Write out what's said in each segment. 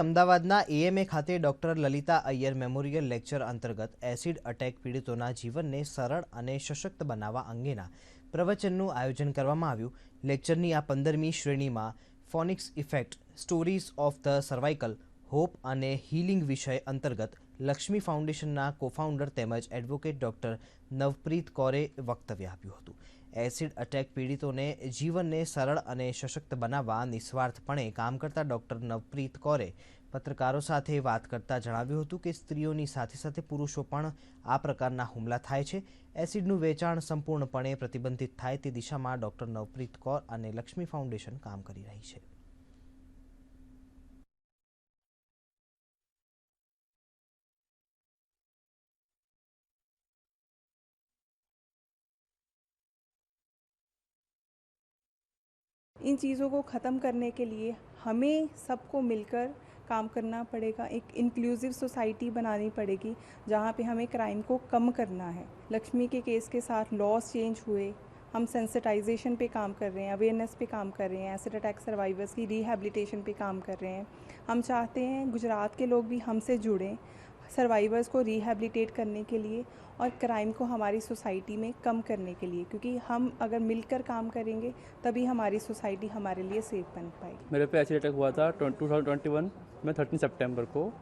અમદાવાદના એએમએ ખાતે doctor Lalita Iyer memorial lecture અંતર્ગત એસિડ અટેક પીડિતોના જીવનને સરળ અને સશક્ત બનાવવા અંગેના પ્રવચનનું આયોજન કરવામાં આવ્યું. લેક્ચરની આ પંદરમી શ્રેણીમાં phoenix effect, stories of the cervical, hope અને હીલિંગ વિષય અંતર્ગત લક્ષ્મી ફાઉન્ડેશનના કોફાઉન્ડર તેમજ એડવોકેટ ડોક્ટર નવપ્રીત કૌરે વક્તવ્ય આપ્યું હતું. એસિડ અટેક પીડિતોને જીવનને સરળ અને સશક્ત બનાવવા નિસ્વાર્થપણે કામ કરતા ડોક્ટર નવપ્રીત કૌરે પત્રકારો સાથે વાત કરતા જણાવ્યું હતું કે સ્ત્રીઓની સાથે સાથે પુરુષો પણ આ પ્રકારના હુમલા થાય છે. એસિડનું વેચાણ સંપૂર્ણપણે પ્રતિબંધિત થાય તે દિશામાં ડોક્ટર નવપ્રીત કૌર અને લક્ષ્મી ફાઉન્ડેશન કામ કરી રહી છે. इन चीज़ों को ख़त्म करने के लिए हमें सबको मिलकर काम करना पड़ेगा, एक इंक्लूसिव सोसाइटी बनानी पड़ेगी, जहाँ पे हमें क्राइम को कम करना है। लक्ष्मी के केस के साथ लॉस चेंज हुए, हम सेंसिटाइजेशन पे काम कर रहे हैं अवेयरनेस पे काम कर रहे हैं एसिड अटैक सर्वाइवर्स की रिहैबिलिटेशन पे काम कर रहे हैं। हम चाहते हैं गुजरात के लोग भी हमसे जुड़ें सर्वाइवर्स को रिहेबिलिटेट करने के लिए और क्राइम को हमारी सोसाइटी में कम करने के लिए, क्योंकि हम अगर मिलकर काम करेंगे, तभी हमारी सोसाइटी हमारे लिए सेफ़ बन पाएगी। मेरे पे एसिड अटैक हुआ था टू में थर्टीन सेप्टेम्बर को।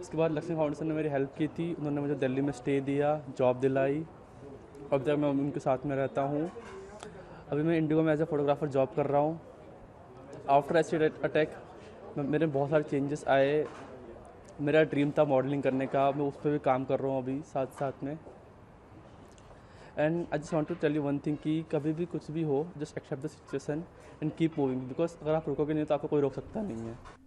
उसके बाद लक्ष्मी फाउंडेशन ने मेरी हेल्प की थी। उन्होंने मुझे दिल्ली में स्टे दिया जॉब दिलाई। अब तक मैं उनके साथ में रहता हूँ। अभी मैं इंडिगो में एज ए फोटोग्राफर जॉब कर रहा हूँ। आफ्टर एसिड अटैक मेरे बहुत सारे चेंजेस आए। मेरा ड्रीम था मॉडलिंग करने का। मैं उस पर भी काम कर रहा हूँ अभी साथ साथ में। And I just want to tell you one thing कि कभी भी कुछ भी हो just accept the situation and keep moving because अगर आप रुकोगे नहीं तो आपको कोई रोक सकता नहीं है।